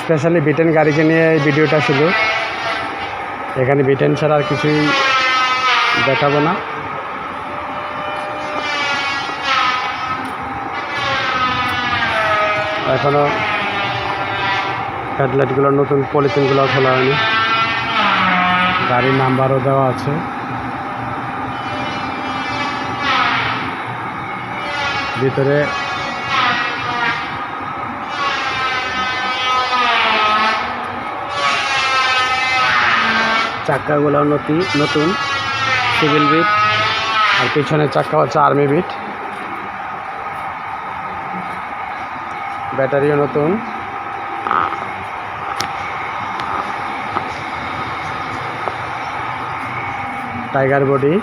Specially Britain গাড়িকে নিয়ে এই ভিডিওটা ছিল এখানে ব্রিটেন ছাড়া আর কিছুই দেখাবো না। এখনও হেডলাইটগুলো, নতুন পলিথিনগুলো খোলা হয়নি। গাড়ির নাম্বারও দেওয়া আছে। ভিতরে চাক্কাগুলো নতি নতুন সিভিল বিট আর পিছনের চাক্কা হচ্ছে আর্মি বিট ব্যাটারিও নতুন। টাইগার বডি,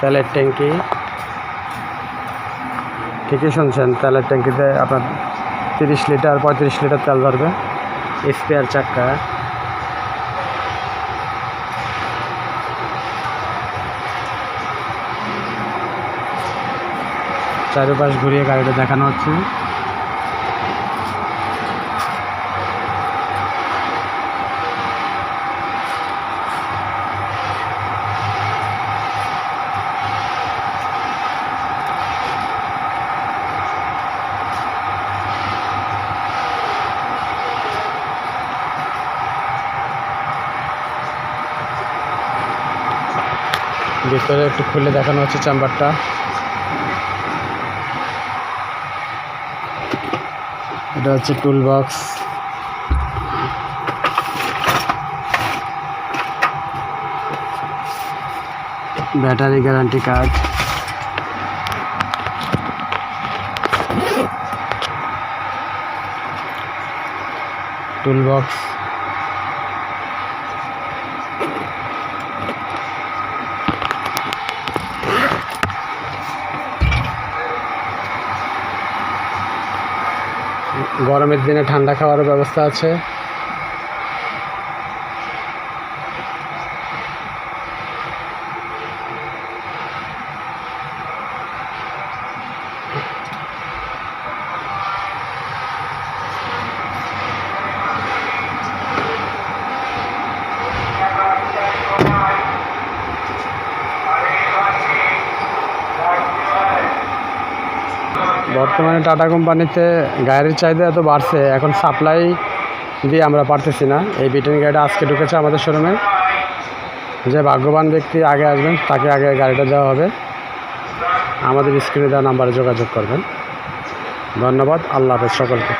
তেলের ট্যাঙ্কি। ঠিকই শুনছেন, তেলের ট্যাঙ্কিতে আপনার তিরিশ লিটার, পঁয়ত্রিশ লিটার তেল ধরবে। স্পেয়ার চাক্কা চারপাশ ঘুরিয়ে গাড়িটা দেখানো হচ্ছে। ভিতরে একটু খুলে দেখানো হচ্ছে চেম্বারটা। এটা হচ্ছে tool box battery guarantee card tool box গরমের দিনে ঠান্ডা খাওয়ারও ব্যবস্থা আছে। বর্তমানে টাটা কোম্পানিতে গাড়ির চাহিদা এত বাড়ছে, এখন সাপ্লাই দিয়ে আমরা পারতেছি না। এই বিটেন গাড়িটা আজকে ঢুকেছে আমাদের শোরুমে যে ভাগ্যবান ব্যক্তি আগে আসবেন, তাকে আগে গাড়িটা দেওয়া হবে। আমাদের স্ক্রিনে দেওয়া নাম্বারে যোগাযোগ করবেন। ধন্যবাদ, আল্লাহ হাফেজ সকলকে।